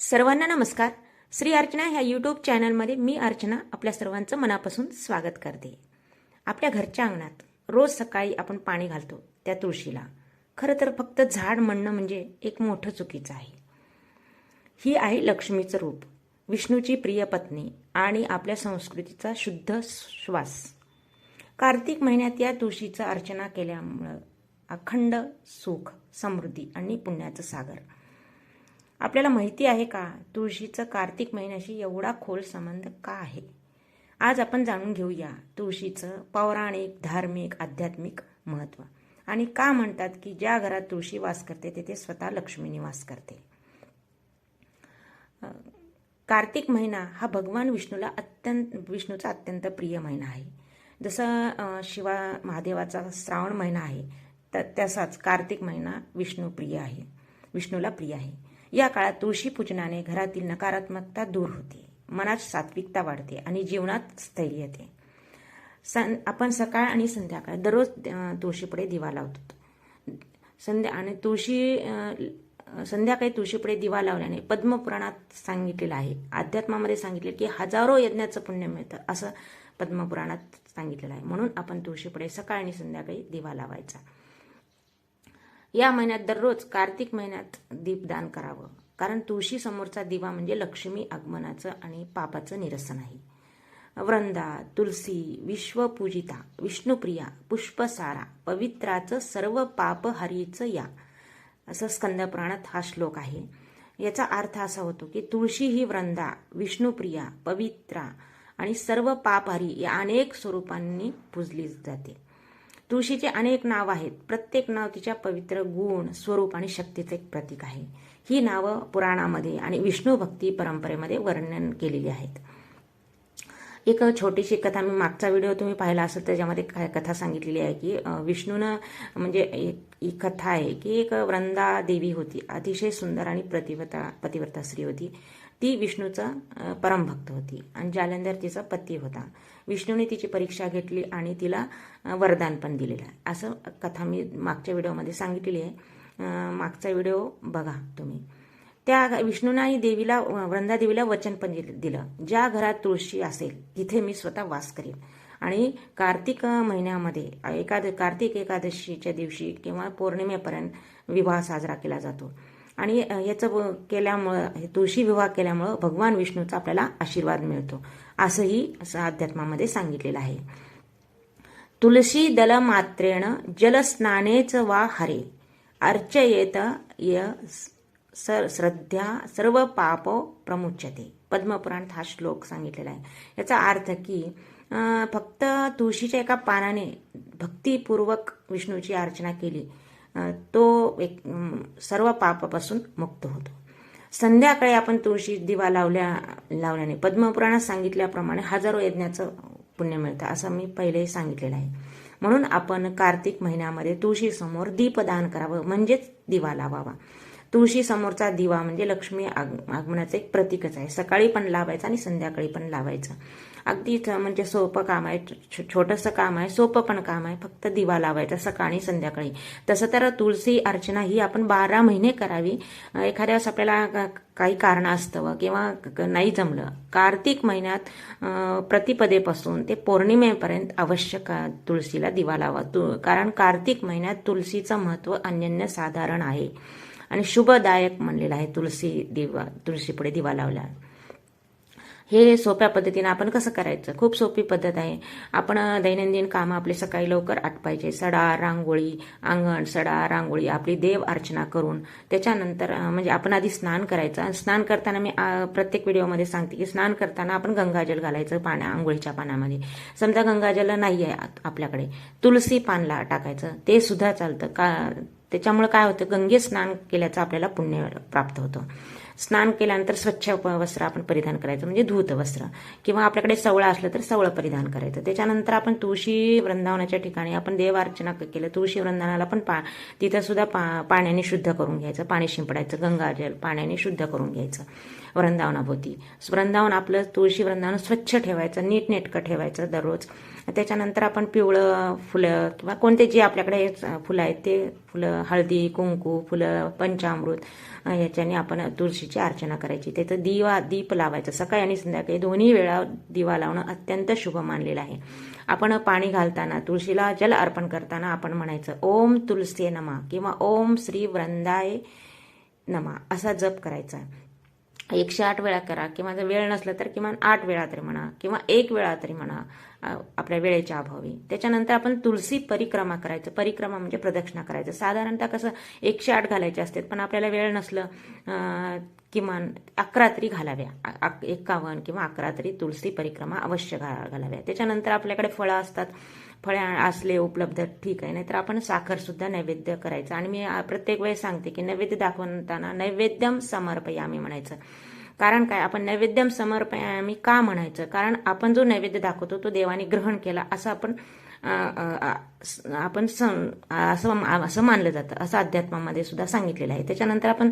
सर्वांना नमस्कार. श्री अर्चना ह्या यूट्यूब चॅनलमध्ये मी अर्चना आपल्या सर्वांचं मनापासून स्वागत करते. आपल्या घरच्या अंगणात रोज सकाळी आपण पाणी घालतो त्या तुळशीला. खरं तर फक्त झाड म्हणणं म्हणजे एक मोठं चुकीचं आहे. ही आहे लक्ष्मीचं रूप विष्णूची प्रिय पत्नी आणि आपल्या संस्कृतीचा शुद्ध श्वास. कार्तिक महिन्यात या तुळशीचं अर्चना केल्यामुळं अखंड सुख समृद्धी आणि पुण्याचं सागर. आपल्याला माहिती आहे का? तुळशीचं कार्तिक महिन्याशी एवढा खोल संबंध का आहे? आज आपण जाणून घेऊया तुळशीचं पौराणिक धार्मिक आध्यात्मिक महत्त्व. आणि का म्हणतात की ज्या घरात तुळशी वास करते तेथे स्वतः लक्ष्मी निवास करते. कार्तिक महिना हा भगवान विष्णूला अत्यंत विष्णूचा अत्यंत प्रिय महिना आहे. जसं शिवा महादेवाचा श्रावण महिना आहे तर तसाच कार्तिक महिना विष्णू प्रिय आहे विष्णूला प्रिय आहे. या काळात तुळशी पूजनाने घरातील नकारात्मकता दूर होते. मनात सात्विकता वाढते आणि जीवनात स्थैर्य येते. सं आपण सकाळ आणि संध्याकाळ दररोज तुळशीपुढे दिवा लावतो. संध्या आणि तुळशी संध्याकाळी तुळशीपुढे दिवा लावल्याने पद्मपुराणात सांगितलेलं आहे. अध्यात्मामध्ये सांगितले की हजारो यज्ञाचं पुण्य मिळतं असं पद्मपुराणात सांगितलेलं आहे. म्हणून आपण तुळशीपुढे सकाळ आणि संध्याकाळी दिवा लावायचा. या महिन्यात दररोज कार्तिक महिन्यात दीपदान करावं. कारण तुळशी समोरचा दिवा म्हणजे लक्ष्मी आगमनाचं आणि पापाचं निरसन आहे. वृंदा तुलसी विश्वपूजिता विष्णुप्रिया पुष्पसारा पवित्राचं सर्व पाप हरीचं या. असं स्कंदपुराणात हा श्लोक आहे. याचा अर्थ असा होतो की तुळशी ही वृंदा विष्णुप्रिया पवित्रा आणि सर्व पापहारी या अनेक स्वरूपांनी पूजली जाते. तुळशीचे अनेक नाव आहेत. प्रत्येक नाव तिच्या पवित्र गुण स्वरूप आणि शक्तीचे एक प्रतीक आहे. ही नावं पुराणामध्ये आणि विष्णू भक्ती परंपरेमध्ये वर्णन केलेली आहेत. एक छोटीशी कथा मी मागचा व्हिडिओ तुम्ही पाहिला असेल त्याच्यामध्ये काय कथा सांगितलेली आहे की विष्णून विष्णूनं म्हणजे एक एक कथा आहे की एक वृंदा देवी होती. अतिशय सुंदर आणि प्रतिव्रता पतिव्रता स्त्री होती. ती विष्णूचा परमभक्त होती आणि जालंधर तिचा पती होता. विष्णूने तिची परीक्षा घेतली आणि तिला वरदान पण दिलेलं आहे. असं कथा मी मागच्या व्हिडिओमध्ये सांगितलेली आहे. मागचा व्हिडिओ बघा तुम्ही. त्या विष्णूनाही देवीला वृंदादेवीला वचन पण दिलं ज्या घरात तुळशी असेल तिथे मी स्वतः वास करेन. आणि कार्तिक महिन्यामध्ये एकाद कार्तिक एकादशीच्या दिवशी किंवा पौर्णिमेपर्यंत विवाह साजरा केला जातो. आणि याचं केल्यामुळं तुळशी विवाह केल्यामुळं भगवान विष्णूचा आपल्याला आशीर्वाद मिळतो. असंही असं अध्यात्मामध्ये सांगितलेलं आहे. तुलसी दल मात्रेण जलस्नानेच वा हरे. अर्चयेत य सर श्रद्धा सर्व पाप प्रमुच्यते. पद्मपुराणात हा श्लोक सांगितलेला आहे. याचा अर्थ की फक्त तुळशीच्या एका पानाने भक्तिपूर्वक विष्णूची अर्चना केली तो एक सर्व पापापासून मुक्त होतो. संध्याकाळी आपण तुळशी दिवा लावल्या लावल्याने पद्मपुराणात सांगितल्याप्रमाणे हजारो यज्ञाचं पुण्य मिळतं असं मी पहिलेही सांगितलेलं आहे. म्हणून आपण कार्तिक महिन्यामध्ये तुळशीसमोर दीपदान करावं म्हणजेच दिवा लावावा. तुळशी समोरचा दिवा म्हणजे लक्ष्मी आग आगमनाचं एक प्रतीकच आहे. सकाळी पण लावायचं आणि संध्याकाळी पण लावायचं. अगदी म्हणजे सोपं काम आहे. छो- छोटंसं काम आहे. सोपं पण काम आहे. फक्त दिवा लावायचा सकाळी संध्याकाळी. तसं तर तुळशी अर्चना ही आपण बारा महिने करावी. एखाद्या वेळेस आपल्याला काही कारण असतं किंवा क- नाही जमलं कार्तिक महिन्यात प्रतिपदेपासून ते पौर्णिमेपर्यंत अवश्य का तुळशीला दिवा लावा. तु कारण कार्तिक महिन्यात तुळशीचं महत्त्व अनन्य साधारण आहे. आणि शुभदायक म्हणलेलं आहे. तुळसी दिवा तुळशीपुढे दिवा लावला. हे सोप्या पद्धतीने आपण कसं करायचं? खूप सोपी पद्धत आहे. आपण दैनंदिन कामं आपले सकाळी लवकर आटपायचे. सडा रांगोळी अंगण सडा रांगोळी आपली देव अर्चना करून त्याच्यानंतर म्हणजे आपण आधी स्नान करायचं. आणि स्नान करताना मी प्रत्येक व्हिडिओमध्ये सांगते की स्नान करताना आपण गंगाजल घालायचं पाण्या आंघोळीच्या पाण्यामध्ये. समजा गंगाजल नाही आहे आपल्याकडे. तुलसी पानला टाकायचं. ते सुद्धा चालतं. का त्याच्यामुळे काय होतं गंगे स्नान केल्याचं आपल्याला पुण्य प्राप्त होतं. स्नान केल्यानंतर स्वच्छ प- वस्त्र आपण परिधान करायचं म्हणजे धूत वस्त्र. किंवा आपल्याकडे सवळं असलं तर सवळं परिधान करायचं. त्याच्यानंतर आपण तुळशी वृंदावनाच्या ठिकाणी आपण देवार्चना केलं. तुळशी वृंदावनाला पण पा तिथं सुद्धा पा पाण्याने शुद्ध करून घ्यायचं. पाणी शिंपडायचं. गंगाजल पाण्याने शुद्ध करून घ्यायचं. वृंदावनाभोवती वृंदावन आपलं तुळशी वृंदावन स्वच्छ ठेवायचं. नीटनेटकं ठेवायचं दररोज. त्याच्यानंतर आपण पिवळं फुलं किंवा कोणते जे आपल्याकडे फुलं आहेत ते फुलं हळदी कुंकू फुलं पंचामृत याच्याने आपण तुळशी तुळशीची अर्चना करायची. त्याचं दिवा दीप लावायचं. सकाळी आणि संध्याकाळी दोन्ही वेळा दिवा लावणं अत्यंत शुभ मानलेलं आहे. आपण पाणी घालताना तुळशीला जल अर्पण करताना आपण म्हणायचं ओम तुलसी नमा किंवा ओम श्री वृंदाय नमा असा जप करायचा. एकशे आठ वेळा करा किंवा जर वेळ नसलं तर किमान आठ वेळा तरी म्हणा किंवा एक वेळा तरी म्हणा आपल्या वेळेच्या अभावी. त्याच्यानंतर आपण तुलसी परिक्रमा करायचं. परिक्रमा म्हणजे प्रदक्षिणा करायचं. साधारणतः कसं एकशे आठ घालायचे असतात पण आपल्याला वेळ नसलं किमान अकरा तरी घालाव्या. अक- एकावन्न किंवा अकरा तरी तुलसी परिक्रमा अवश्य घा घालाव्या. त्याच्यानंतर आपल्याकडे फळं असतात. फळे असले उपलब्ध ठीक आहे. नाहीतर आपण साखर सुद्धा नैवेद्य करायचं. आणि मी प्रत्येक वेळेस सांगते की नैवेद्य दाखवताना नैवेद्यम समर्पयामी म्हणायचं. कारण काय? आपण नैवेद्यम समर्पयामी का म्हणायचं? कारण आपण जो नैवेद्य दाखवतो तो देवाने ग्रहण केला असं आपण आपण सं- असं असं मानलं जातं. असं अध्यात्मामध्ये सुद्धा सांगितलेलं आहे. त्याच्यानंतर आपण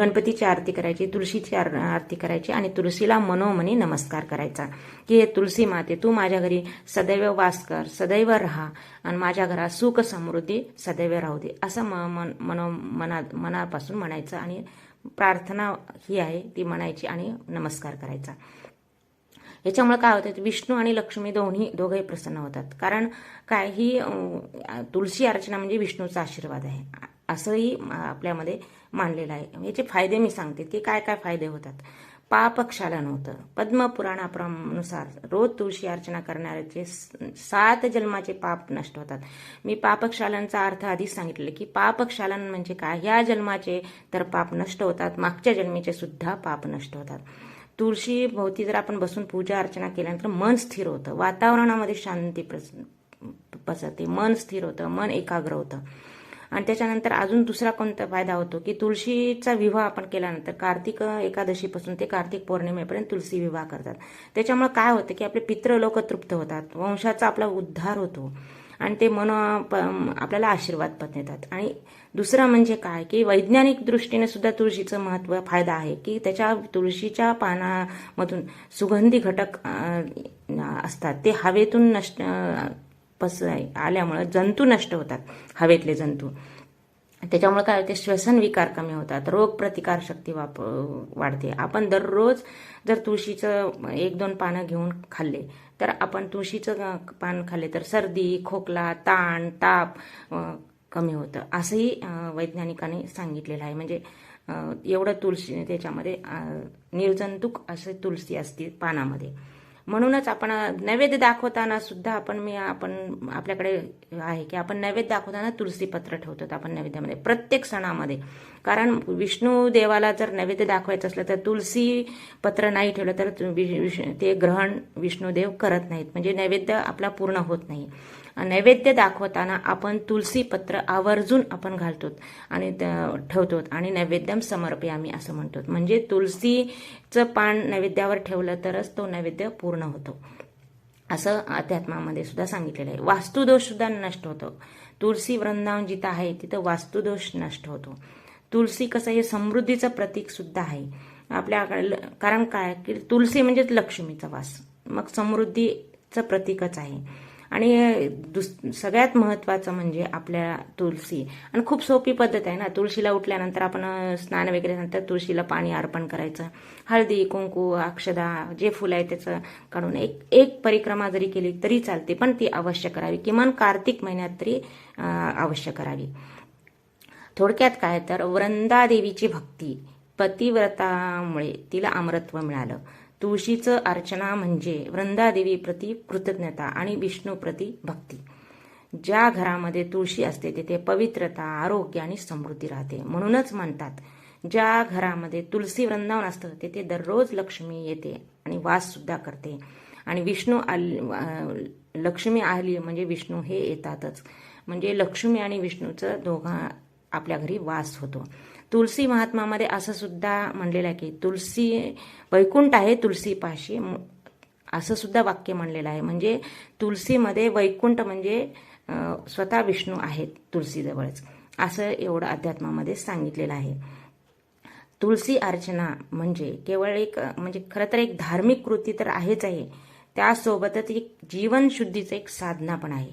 गणपतीची आरती करायची तुळशीची आर- आरती करायची आणि तुळशीला मनोमनी नमस्कार करायचा. की हे तुळशी माते तू माझ्या घरी सदैव वास कर सदैव राहा आणि माझ्या घरात सुख समृद्धी सदैव राहू दे. असं म मन मनो मना मनापासून म्हणायचं आणि प्रार्थना ही आहे ती म्हणायची आणि नमस्कार करायचा. याच्यामुळे काय होतं विष्णू आणि लक्ष्मी दोन्ही दोघंही प्रसन्न होतात. कारण काय ही तुलसी अर्चना म्हणजे विष्णूचा आशीर्वाद आहे. असंही आपल्यामध्ये मानलेलं आहे. याचे फायदे मी सांगते की काय काय फायदे होतात. पापक्षालन होतं. पद्मपुराणानुसार रोज तुळशी अर्चना करणाऱ्याचे सात जन्माचे पाप नष्ट होतात. मी पापक्षालनचा अर्थ आधीच सांगितले की पापक्षालन म्हणजे काय? ह्या जन्माचे तर पाप नष्ट होतात. मागच्या जन्मीचे सुद्धा पाप नष्ट होतात. तुळशी भोवती जर आपण बसून पूजा अर्चना केल्यानंतर मन स्थिर होतं. वातावरणामध्ये शांती प्रस पसरते. मन स्थिर होतं मन एकाग्र होतं. आणि त्याच्यानंतर अजून दुसरा कोणता फायदा होतो की तुळशीचा विवाह आपण केल्यानंतर कार्तिक एकादशीपासून ते कार्तिक पौर्णिमेपर्यंत तुळशी विवाह करतात. त्याच्यामुळे काय होतं की आपले पित्र लोक तृप्त होतात. वंशाचा आपला उद्धार होतो. आणि ते मन प- आपल्याला आशीर्वाद पण देतात. आणि दुसरं म्हणजे काय की वैज्ञानिक दृष्टीने सुद्धा तुळशीचं महत्त्व फायदा आहे की त्याच्या तुळशीच्या पानामधून सुगंधी घटक असतात. ते हवेतून नष्ट पस आल्यामुळं जंतू नष्ट होतात हवेतले जंतू. त्याच्यामुळे काय होते श्वसन विकार कमी होतात रोग प्रतिकार शक्ती वाप वाढते. आपण दररोज जर तुळशीचं एक दोन पानं घेऊन खाल्ले तर आपण तुळशीचं पान खाल्ले तर सर्दी खोकला ताण ताप कमी होतं. असंही वैज्ञानिकांनी सांगितलेलं आहे. म्हणजे एवढं तुळशी त्याच्यामध्ये निर्जंतुक असे तुळशी असते पानामध्ये. म्हणूनच आपण नैवेद्य दाखवताना सुद्धा आपण मी आपण आपल्याकडे आहे की आपण नैवेद्य दाखवताना तुलसीपत्र ठेवतो आपण नैवेद्यामध्ये प्रत्येक सणामध्ये. कारण विष्णू देवाला जर नैवेद्य दाखवायचं असलं तर तुळशी पत्र नाही ठेवलं तर विष- ते ग्रहण विष्णुदेव करत नाहीत. म्हणजे नैवेद्य आपला पूर्ण होत नाही. नैवेद्य दाखवताना आपण तुलसीपत्र पत्र आवर्जून आपण घालतो आणि ठेवतो आणि नैवेद्यम समर्पयामी असं म्हणतो म्हणजे तुलसीचं पान नैवेद्यावर ठेवलं तरच तो नैवेद्य पूर्ण होतो. असं अध्यात्मामध्ये सुद्धा सांगितलेलं आहे. वास्तुदोष सुद्धा नष्ट होतो. तुलसी वृंदावन जिथं आहे तिथं वास्तुदोष नष्ट होतो. तुलसी कसं हे समृद्धीचं प्रतीक सुद्धा आहे. आपल्याकडे कारण काय? की तुलसी म्हणजेच लक्ष्मीचा वास. मग समृद्धीचं प्रतीकच आहे. आणि दुस सगळ्यात महत्त्वाचं म्हणजे आपल्या तुळशी. आणि खूप सोपी पद्धत आहे ना. तुळशीला उठल्यानंतर आपण स्नान वगैरे नंतर तुळशीला पाणी अर्पण करायचं. हळदी कुंकू अक्षदा जे फुलं आहे त्याचं काढून एक एक परिक्रमा जरी केली तरी चालते पण ती अवश्य करावी. किमान कार्तिक महिन्यात तरी अवश्य करावी. थोडक्यात काय तर वृंदादेवीची भक्ती पतिव्रतामुळे तिला अमरत्व मिळालं. तुळशीचं अर्चना म्हणजे वृंदादेवी प्रती कृतज्ञता आणि विष्णू प्रती भक्ती. ज्या घरामध्ये तुळशी असते तिथे पवित्रता आरोग्य आणि समृद्धी राहते. म्हणूनच म्हणतात ज्या घरामध्ये तुलसी वृंदावन असतं तिथे दररोज लक्ष्मी येते आणि वास सुद्धा करते. आणि विष्णू आल लक्ष्मी आली म्हणजे विष्णू हे येतातच. म्हणजे लक्ष्मी आणि विष्णूचं दोघा आपल्या घरी वास होतो. तुलसी महात्मामध्ये असं सुद्धा म्हणलेलं आहे की तुलसी वैकुंठ आहे तुलसीपाशी पाशी. असं सुद्धा वाक्य म्हणलेलं आहे. म्हणजे तुलसीमध्ये वैकुंठ म्हणजे स्वतः विष्णू आहेत तुलसीजवळच. असं एवढं अध्यात्मामध्ये सांगितलेलं आहे. तुलसी अर्चना म्हणजे केवळ एक म्हणजे खरं तर एक धार्मिक कृती तर आहेच आहे. त्यासोबतच एक जीवनशुद्धीचं एक साधना पण आहे.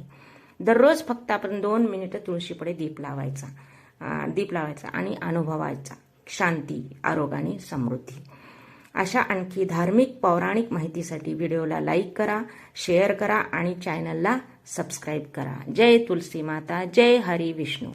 दररोज फक्त आपण दोन मिनिटं तुळशीपुढे दीप लावायचा. दीप लावायचा आणि अनुभवायचा. शांती आरोग्य आणि समृद्धी. अशा आणखी धार्मिक पौराणिक माहितीसाठी व्हिडिओला लाईक करा शेअर करा आणि चॅनलला सबस्क्राईब करा. जय तुलसी माता जय हरी विष्णू.